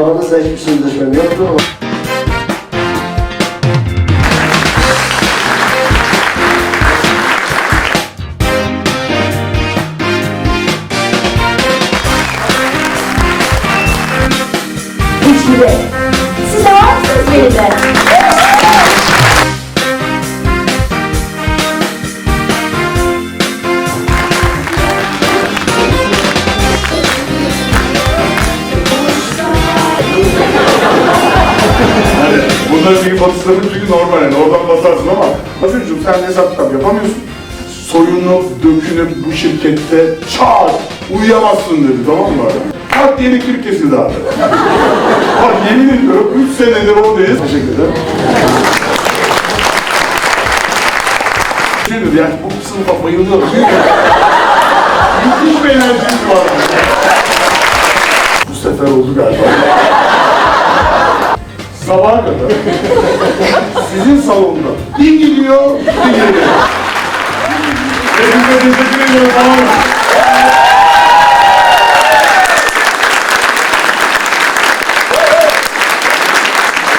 Aranızda hiçbir sözleşmem yoktu ama de var mısınız benimle? Bunların bir batışların çünkü normal yani oradan batarsın ama Hafifciğim sen hesap kitap yapamıyorsun. Soyunu, dökünü bu şirkette çağır, uyuyamazsın dedi tamam mı? Kalk diye elektrik kesildi abi. Bak yemin ediyorum 3 senedir oradayız. Teşekkür ederim. Şey dedi yani bu sınıfa bayılıyorum. Müthiş bir enerjisi var. Bu sefer oldu galiba. Sabaha kadar. Sizin salonda. Bir gidiyor, bir geliyor. Hepinize teşekkür ediyorum. Tamam mı?